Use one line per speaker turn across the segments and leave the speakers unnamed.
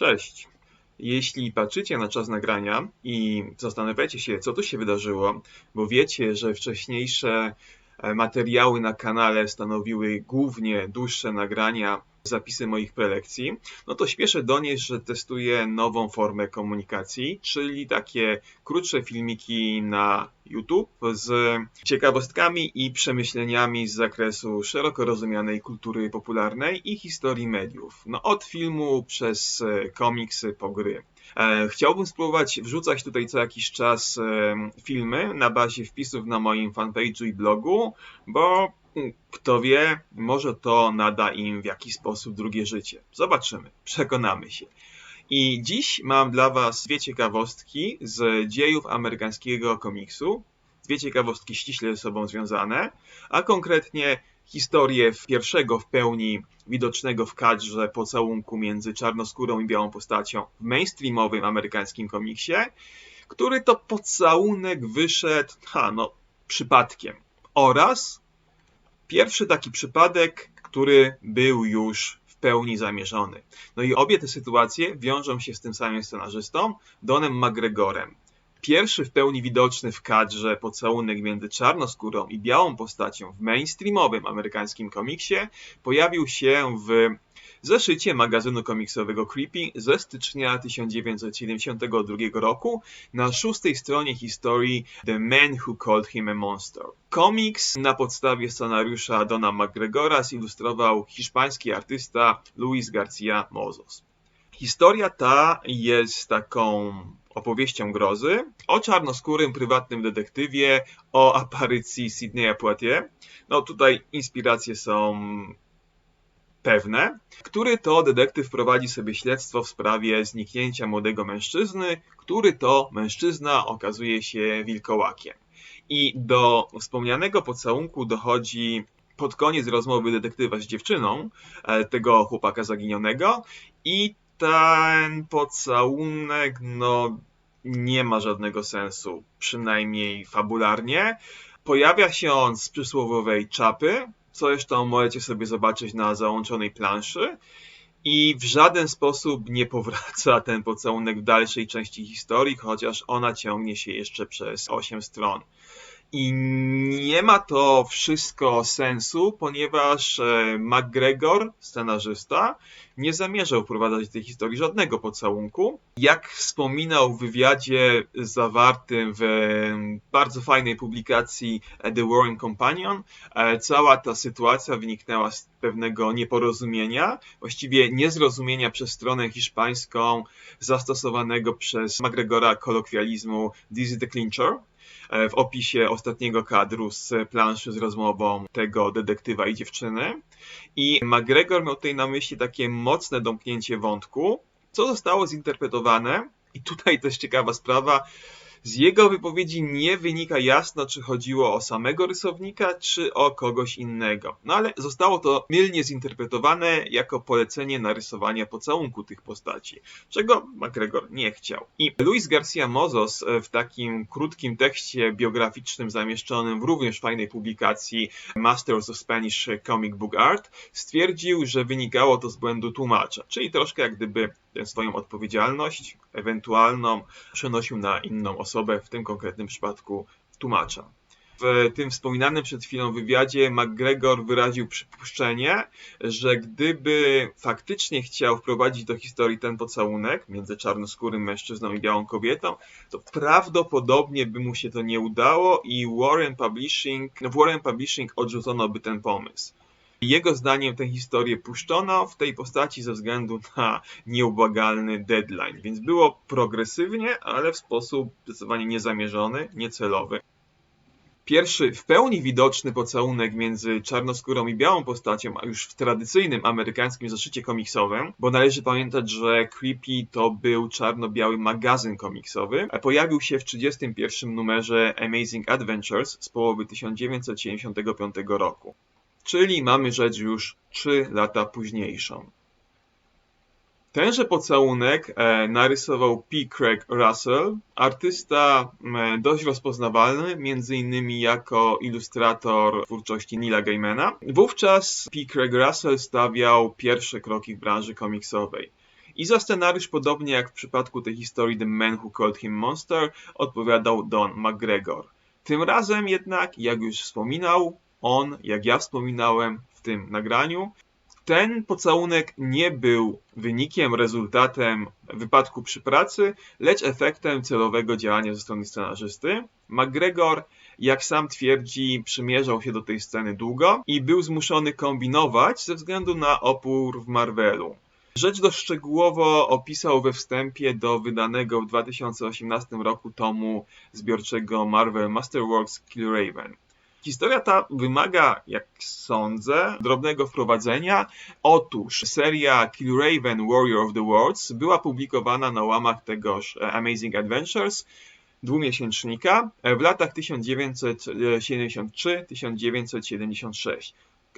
Cześć. Jeśli patrzycie na czas nagrania i zastanawiacie się, co tu się wydarzyło, bo wiecie, że wcześniejsze e, materiały na kanale stanowiły głównie dłuższe nagrania, zapisy moich prelekcji, no to śpieszę donieść, że testuję nową formę komunikacji, czyli takie krótsze filmiki na YouTube z ciekawostkami i przemyśleniami z zakresu szeroko rozumianej kultury popularnej i historii mediów. No od filmu przez e, komiksy po gry. E, chciałbym spróbować wrzucać tutaj co jakiś czas e, filmy na bazie wpisów na moim fanpage'u i blogu, bo kto wie, może to nada im w jakiś sposób drugie życie. Zobaczymy, przekonamy się. I dziś mam dla Was dwie ciekawostki z dziejów amerykańskiego komiksu. Dwie ciekawostki ściśle ze sobą związane, a konkretnie historię pierwszego w pełni widocznego w kadrze pocałunku między czarnoskórą i białą postacią w mainstreamowym amerykańskim komiksie, który to pocałunek wyszedł, ha, no, przypadkiem. Oraz pierwszy taki przypadek, który był już w pełni zamierzony. No i obie te sytuacje wiążą się z tym samym scenarzystą, Donem McGregorem. Pierwszy w pełni widoczny w kadrze pocałunek między czarnoskórą i białą postacią w mainstreamowym amerykańskim komiksie pojawił się w zeszycie magazynu komiksowego Creepy ze stycznia 1972 roku na szóstej stronie historii The Man Who Called Him a Monster. Komiks na podstawie scenariusza Dona McGregora zilustrował hiszpański artysta Luis Garcia Mozos. Historia ta jest taką opowieścią grozy o czarnoskórym prywatnym detektywie, o aparycji Sydneya Poitier. No tutaj inspiracje są pewne, który to detektyw prowadzi sobie śledztwo w sprawie zniknięcia młodego mężczyzny, który to mężczyzna okazuje się wilkołakiem. I do wspomnianego pocałunku dochodzi pod koniec rozmowy detektywa z dziewczyną, e, tego chłopaka zaginionego, i ten pocałunek, no, nie ma żadnego sensu, przynajmniej fabularnie. Pojawia się on z przysłowiowej czapy, co zresztą możecie sobie zobaczyć na załączonej planszy. I w żaden sposób nie powraca ten pocałunek w dalszej części historii, chociaż ona ciągnie się jeszcze przez 8 stron. I nie ma to wszystko sensu, ponieważ e, McGregor, scenarzysta, nie zamierzał wprowadzać tej historii żadnego pocałunku. Jak wspominał w wywiadzie zawartym w bardzo fajnej publikacji The Warren Companion, e, cała ta sytuacja wyniknęła z pewnego nieporozumienia, właściwie niezrozumienia przez stronę hiszpańską zastosowanego przez McGregora kolokwializmu Dizzy the Clincher, E, w opisie ostatniego kadru z planszy z rozmową tego detektywa i dziewczyny. I McGregor miał tutaj na myśli takie mocne domknięcie wątku, co zostało zinterpretowane. I tutaj też ciekawa sprawa, z jego wypowiedzi nie wynika jasno, czy chodziło o samego rysownika, czy o kogoś innego. No ale zostało to mylnie zinterpretowane jako polecenie narysowania pocałunku tych postaci, czego McGregor nie chciał. I Luis Garcia Mozos w takim krótkim tekście biograficznym zamieszczonym w również fajnej publikacji Masters of Spanish Comic Book Art stwierdził, że wynikało to z błędu tłumacza, czyli troszkę jak gdyby swoją odpowiedzialność ewentualną przenosił na inną osobę, w tym konkretnym przypadku tłumacza. W tym wspominanym przed chwilą wywiadzie McGregor wyraził przypuszczenie, że gdyby faktycznie chciał wprowadzić do historii ten pocałunek między czarnoskórym mężczyzną i białą kobietą, to prawdopodobnie by mu się to nie udało i Warren Publishing, w Warren Publishing odrzucono by ten pomysł. Jego zdaniem tę historię puszczono w tej postaci ze względu na nieubłagalny deadline, więc było progresywnie, ale w sposób zdecydowanie niezamierzony, niecelowy. Pierwszy w pełni widoczny pocałunek między czarnoskórą i białą postacią, a już w tradycyjnym amerykańskim zeszycie komiksowym, bo należy pamiętać, że Creepy to był czarno-biały magazyn komiksowy, pojawił się w 31 numerze Amazing Adventures z połowy 1975 roku czyli mamy rzecz już 3 lata późniejszą. Tenże pocałunek e, narysował P. Craig Russell, artysta e, dość rozpoznawalny, innymi jako ilustrator twórczości Nila Gaimana. Wówczas P. Craig Russell stawiał pierwsze kroki w branży komiksowej. I za scenariusz, podobnie jak w przypadku tej historii The Man Who Called Him Monster, odpowiadał Don McGregor. Tym razem jednak, jak już wspominał, on, jak ja wspominałem w tym nagraniu, ten pocałunek nie był wynikiem, rezultatem wypadku przy pracy, lecz efektem celowego działania ze strony scenarzysty. McGregor, jak sam twierdzi, przymierzał się do tej sceny długo i był zmuszony kombinować ze względu na opór w Marvelu. Rzecz dość szczegółowo opisał we wstępie do wydanego w 2018 roku tomu zbiorczego Marvel Masterworks Killraven. Historia ta wymaga, jak sądzę, drobnego wprowadzenia. Otóż seria Killraven Warrior of the Worlds była publikowana na łamach tegoż Amazing Adventures dwumiesięcznika w latach 1973-1976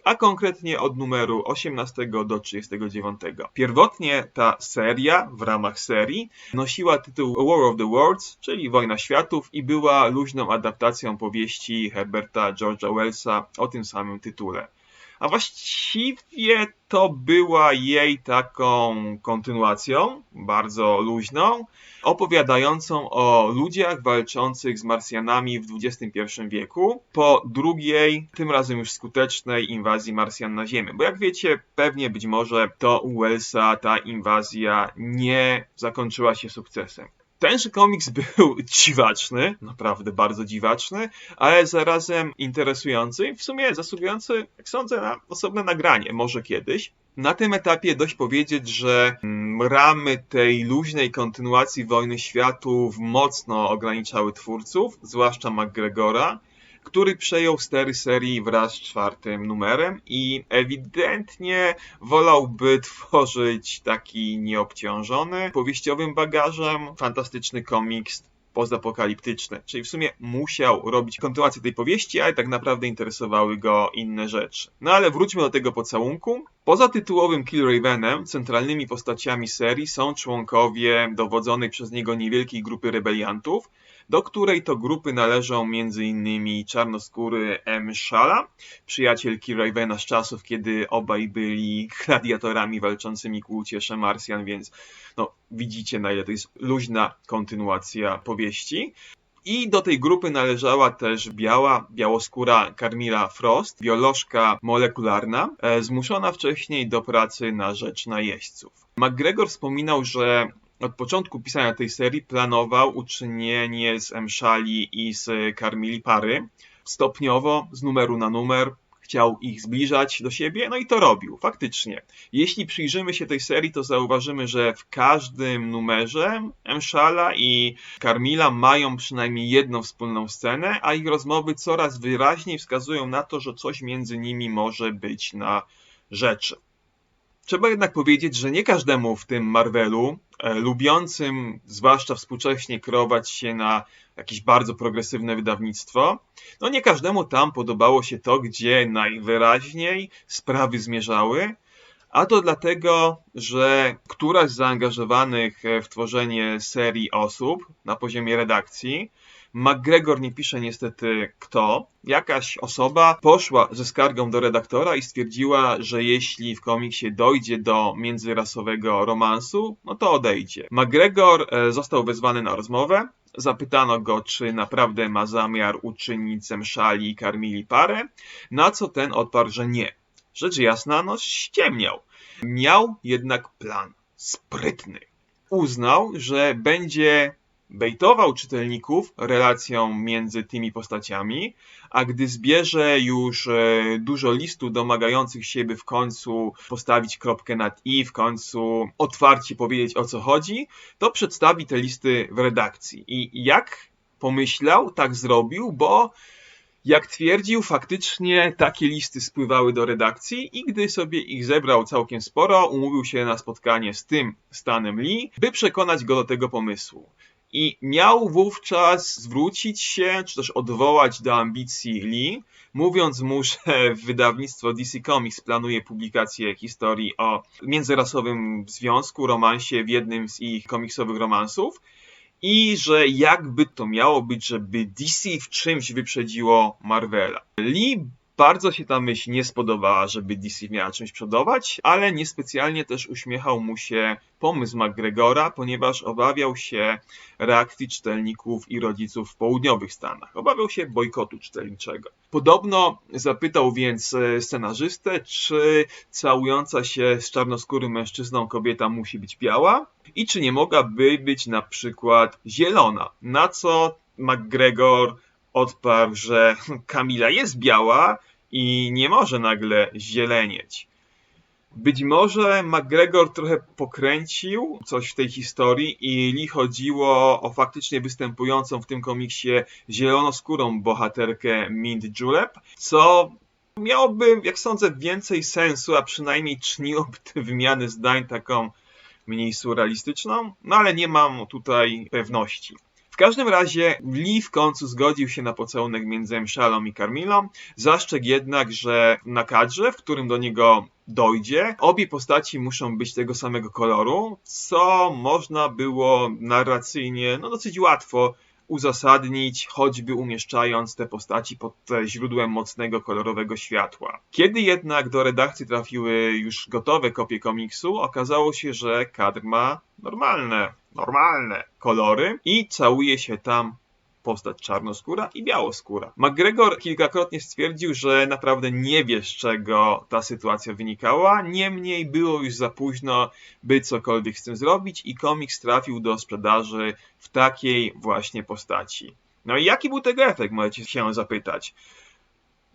a konkretnie od numeru 18 do 39. Pierwotnie ta seria w ramach serii nosiła tytuł War of the Worlds, czyli Wojna Światów i była luźną adaptacją powieści Herberta George'a Wellsa o tym samym tytule a właściwie to była jej taką kontynuacją, bardzo luźną, opowiadającą o ludziach walczących z Marsjanami w XXI wieku po drugiej, tym razem już skutecznej inwazji Marsjan na Ziemię. Bo jak wiecie, pewnie być może to Wellsa ta inwazja nie zakończyła się sukcesem. Tenże komiks był dziwaczny, naprawdę bardzo dziwaczny, ale zarazem interesujący i w sumie zasługujący, jak sądzę, na osobne nagranie, może kiedyś. Na tym etapie dość powiedzieć, że mm, ramy tej luźnej kontynuacji Wojny Światów mocno ograniczały twórców, zwłaszcza McGregora, który przejął stery serii wraz z czwartym numerem i ewidentnie wolałby tworzyć taki nieobciążony powieściowym bagażem fantastyczny komiks pozapokaliptyczny. Czyli w sumie musiał robić kontynuację tej powieści, ale tak naprawdę interesowały go inne rzeczy. No ale wróćmy do tego pocałunku. Poza tytułowym Killravenem centralnymi postaciami serii są członkowie dowodzonej przez niego niewielkiej grupy rebeliantów, do której to grupy należą m.in. czarnoskóry M. Shala, przyjaciel Ravena z czasów, kiedy obaj byli gladiatorami walczącymi ku uciesze Marsjan, więc no, widzicie na ile to jest luźna kontynuacja powieści. I do tej grupy należała też biała, białoskóra Carmilla Frost, biolożka molekularna, e, zmuszona wcześniej do pracy na rzecz najeźdźców. McGregor wspominał, że od początku pisania tej serii planował uczynienie z Mszali i z Carmili pary. Stopniowo, z numeru na numer, chciał ich zbliżać do siebie, no i to robił, faktycznie. Jeśli przyjrzymy się tej serii, to zauważymy, że w każdym numerze Mszala i Carmila mają przynajmniej jedną wspólną scenę, a ich rozmowy coraz wyraźniej wskazują na to, że coś między nimi może być na rzeczy. Trzeba jednak powiedzieć, że nie każdemu w tym Marvelu, lubiącym zwłaszcza współcześnie kreować się na jakieś bardzo progresywne wydawnictwo, no nie każdemu tam podobało się to, gdzie najwyraźniej sprawy zmierzały, a to dlatego, że któraś z zaangażowanych w tworzenie serii osób na poziomie redakcji McGregor nie pisze niestety kto. Jakaś osoba poszła ze skargą do redaktora i stwierdziła, że jeśli w komiksie dojdzie do międzyrasowego romansu, no to odejdzie. McGregor e, został wezwany na rozmowę. Zapytano go, czy naprawdę ma zamiar uczynić Zemszali i Karmili parę, na co ten odparł, że nie. Rzecz jasna, no ściemniał. Miał jednak plan. Sprytny. Uznał, że będzie bejtował czytelników relacją między tymi postaciami, a gdy zbierze już e, dużo listów domagających się, by w końcu postawić kropkę nad i, w końcu otwarcie powiedzieć o co chodzi, to przedstawi te listy w redakcji. I jak pomyślał, tak zrobił, bo jak twierdził, faktycznie takie listy spływały do redakcji i gdy sobie ich zebrał całkiem sporo, umówił się na spotkanie z tym Stanem Lee, by przekonać go do tego pomysłu i miał wówczas zwrócić się, czy też odwołać do ambicji Lee, mówiąc mu, że wydawnictwo DC Comics planuje publikację historii o międzyrasowym związku, romansie w jednym z ich komiksowych romansów i że jakby to miało być, żeby DC w czymś wyprzedziło Marvela. Lee Bardzo się ta myśl nie spodobała, żeby DC miała czymś przodować, ale niespecjalnie też uśmiechał mu się pomysł McGregora, ponieważ obawiał się reakcji czytelników i rodziców w południowych Stanach. Obawiał się bojkotu czytelniczego. Podobno zapytał więc e, scenarzystę, czy całująca się z czarnoskórym mężczyzną kobieta musi być biała i czy nie mogłaby być na przykład zielona. Na co McGregor odparł, że Kamila jest biała i nie może nagle zielenieć. Być może McGregor trochę pokręcił coś w tej historii i li chodziło o faktycznie występującą w tym komiksie zielonoskórą bohaterkę Mint Julep, co miałoby, jak sądzę, więcej sensu, a przynajmniej czyniłoby te wymiany zdań taką mniej surrealistyczną, no ale nie mam tutaj pewności. W każdym razie Lee w końcu zgodził się na pocałunek między Mszalą i Carmilą. Zaszczek jednak, że na kadrze, w którym do niego dojdzie, obie postaci muszą być tego samego koloru, co można było narracyjnie no dosyć łatwo uzasadnić, choćby umieszczając te postaci pod źródłem mocnego kolorowego światła. Kiedy jednak do redakcji trafiły już gotowe kopie komiksu, okazało się, że kadr ma normalne, normalne kolory i całuje się tam postać czarnoskóra i białoskóra. McGregor kilkakrotnie stwierdził, że naprawdę nie wie, z czego ta sytuacja wynikała, niemniej było już za późno, by cokolwiek z tym zrobić i komiks trafił do sprzedaży w takiej właśnie postaci. No i jaki był tego efekt, możecie się zapytać.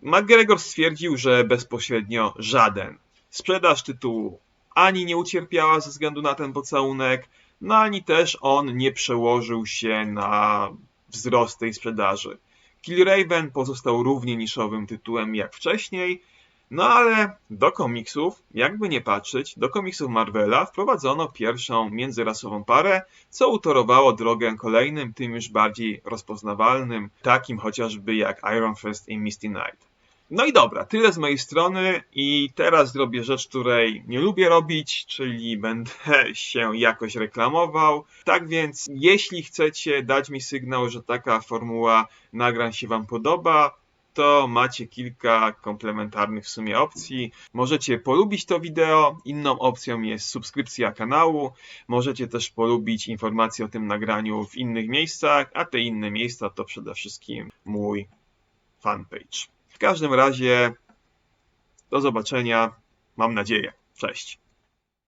McGregor stwierdził, że bezpośrednio żaden. Sprzedaż tytułu ani nie ucierpiała ze względu na ten pocałunek, no ani też on nie przełożył się na wzrost tej sprzedaży. Killraven pozostał równie niszowym tytułem jak wcześniej, no ale do komiksów, jakby nie patrzeć, do komiksów Marvela wprowadzono pierwszą międzyrasową parę, co utorowało drogę kolejnym, tym już bardziej rozpoznawalnym, takim chociażby jak Iron Fist i Misty Knight. No i dobra, tyle z mojej strony i teraz zrobię rzecz, której nie lubię robić, czyli będę się jakoś reklamował. Tak więc, jeśli chcecie dać mi sygnał, że taka formuła nagrań się Wam podoba, to macie kilka komplementarnych w sumie opcji. Możecie polubić to wideo, inną opcją jest subskrypcja kanału. Możecie też polubić informacje o tym nagraniu w innych miejscach, a te inne miejsca to przede wszystkim mój fanpage. W każdym razie do zobaczenia, mam nadzieję. Cześć.